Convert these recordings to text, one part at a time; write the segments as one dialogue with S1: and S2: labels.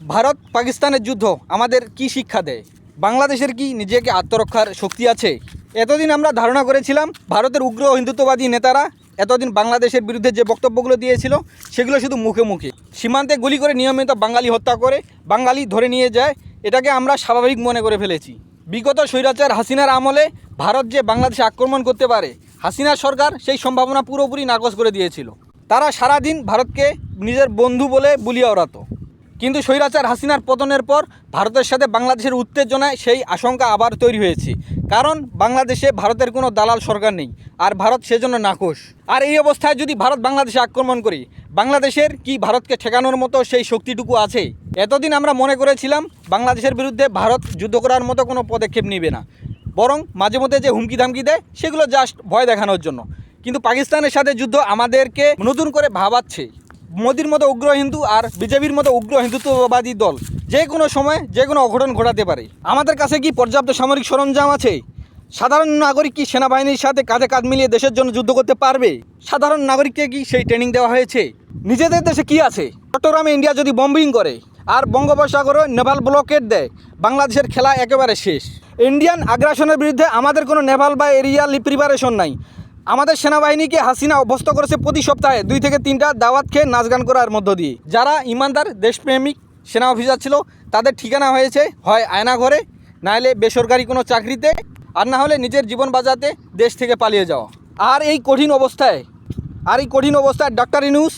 S1: ভারত পাকিস্তানের যুদ্ধ আমাদের কি শিক্ষা দেয়? বাংলাদেশের কি নিজেকে আত্মরক্ষার শক্তি আছে? এতদিন আমরা ধারণা করেছিলাম ভারতের উগ্র হিন্দুত্ববাদী নেতারা এতদিন বাংলাদেশের বিরুদ্ধে যে বক্তব্যগুলো দিয়েছিল, সেগুলো শুধু মুখে মুখে। সীমান্তে গুলি করে নিয়মিত বাঙালি হত্যা করে বাঙালি ধরে নিয়ে যায়, এটাকে আমরা স্বাভাবিক মনে করে ফেলেছি। বিগত স্বৈরাচার হাসিনার আমলে ভারত যে বাংলাদেশে আক্রমণ করতে পারে হাসিনা সরকার সেই সম্ভাবনা পুরোপুরি নাকচ করে দিয়েছিল। তারা সারাদিন ভারতকে নিজের বন্ধু বলে বুলিয়ে ওড়াতো। কিন্তু স্বৈরাচার হাসিনার পতনের পর ভারতের সাথে বাংলাদেশের উত্তেজনায় সেই আশঙ্কা আবার তৈরি হয়েছে। কারণ বাংলাদেশে ভারতের কোনো দালাল সরকার নেই, আর ভারত সেজন্য নাকশ আর এই অবস্থায় যদি ভারত বাংলাদেশে আক্রমণ করে, বাংলাদেশের কি ভারতকে ঠেকানোর মতো সেই শক্তিটুকু আছে? এতদিন আমরা মনে করেছিলাম বাংলাদেশের বিরুদ্ধে ভারত যুদ্ধ করার মতো কোনো পদক্ষেপ নেবে না। বরং মাঝে মধ্যে যে হুমকি ধামকি দেয়, সেগুলো জাস্ট ভয় দেখানোর জন্য। কিন্তু পাকিস্তানের সাথে যুদ্ধ আমাদেরকে নতুন করে ভাবাচ্ছে। মোদির মতো উগ্র হিন্দু আর বিজেপির মতো উগ্র হিন্দুত্ববাদী দল যে কোনো সময়, যে কোনো অঘটন ঘটাতে পারে। আমাদের কাছে কি পর্যাপ্ত সামরিক সরঞ্জাম আছে? সাধারণ নাগরিক কি সেনাবাহিনীর সাথে কাঁধে কাঁধ মিলিয়ে দেশের জন্য যুদ্ধ করতে পারবে? সাধারণ নাগরিককে কি সেই ট্রেনিং দেওয়া হয়েছে? নিজেদের দেশে কি আছে? চট্টগ্রামে ইন্ডিয়া যদি বম্বিং করে, আর বঙ্গোপসাগরে নেভাল ব্লকেট দেয়, বাংলাদেশের খেলা একেবারে শেষ। ইন্ডিয়ান আগ্রাসনের বিরুদ্ধে আমাদের কোনো নেভাল বা এরিয়াল প্রিপারেশন নাই। আমাদের সেনাবাহিনীকে হাসিনা অভ্যস্ত করেছে প্রতি সপ্তাহে। দুই থেকে তিনটা দাওয়াত খেয়ে নাচ গান করার মধ্য দিয়ে। যারা ইমানদার, দেশপ্রেমিক, সেনা অফিসার ছিল, তাদের ঠিকানা হয়েছে, হয় আয়নাঘরে, নাহলে বেসরকারি কোনো চাকরিতে, আর না হলে নিজের জীবন বাঁচাতে দেশ থেকে পালিয়ে যাওয়া। আর এই কঠিন অবস্থায়, আর এই কঠিন অবস্থায় ডক্টর ইনুস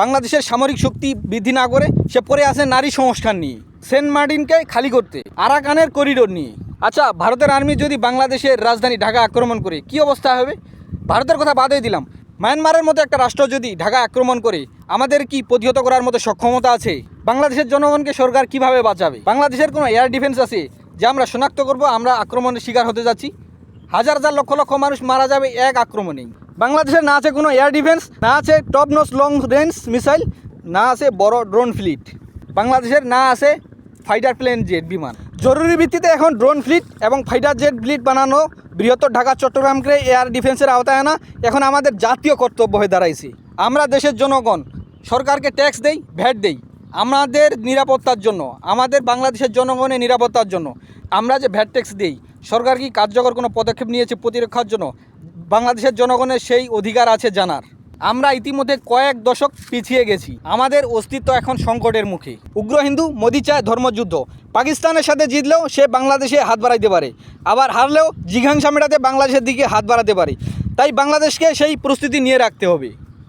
S1: বাংলাদেশের সামরিক শক্তি বৃদ্ধি না করে, সে পরে আছে নারী সংস্কার নিয়ে, সেন্ট মার্টিনকে খালি করতে, আরাকানের করিডোর নিয়ে। আচ্ছা ভারতের আর্মি যদি বাংলাদেশের রাজধানী ঢাকা আক্রমণ করে, কি অবস্থা হবে? ভারতের কথা বাদই দিলাম। মায়ানমারের মতো একটা রাষ্ট্র যদি ঢাকা আক্রমণ করে, আমাদের কি প্রতিহত করার মতো সক্ষমতা আছে? বাংলাদেশের জনগণকে সরকার কীভাবে বাঁচাবে? বাংলাদেশের কোনো এয়ার ডিফেন্স আছে যে আমরা শনাক্ত করব, আমরা আক্রমণের শিকার হতে যাচ্ছি। হাজার হাজার লক্ষ লক্ষ মানুষ মারা যাবে এক আক্রমণেই। বাংলাদেশের না আছে কোনো এয়ার ডিফেন্স না আছে top nose long range missile না আছে বড় ড্রোন ফ্লিট বাংলাদেশের না আছে ফাইটার প্লেন জেট বিমান। জরুরি ভিত্তিতে এখন ড্রোন ফ্লিট এবং ফাইটার জেট ফ্লিট বানানো বৃহত্তর ঢাকা চট্টগ্রামকে এয়ার ডিফেন্সের আওতায় আনা এখন আমাদের জাতীয় কর্তব্য হয়ে দাঁড়াইছি। আমরা দেশের জনগণ, সরকারকে ট্যাক্স দেই, ভ্যাট দেই। আমাদের নিরাপত্তার জন্য, আমাদের বাংলাদেশের জনগণের নিরাপত্তার জন্য আমরা যে ভ্যাট ট্যাক্স দিই, সরকার কি কার্যকর কোনো পদক্ষেপ নিয়েছে প্রতিরক্ষার জন্য? বাংলাদেশের জনগণের সেই অধিকার আছে জানার। আমরা ইতিমধ্যে কয়েক দশক পিছিয়ে গেছি। আমাদের অস্তিত্ব এখন সংকটের মুখে। উগ্র হিন্দু মোদি চায় ধর্মযুদ্ধ। পাকিস্তানের সাথে জিতলেও সে বাংলাদেশে হাত বাড়াইতে পারে। আবার হারলেও জিঘাংসা মেটাতে বাংলাদেশের দিকে হাত বাড়াতে পারে। তাই বাংলাদেশকে সেই প্রস্তুতি নিয়ে রাখতে হবে।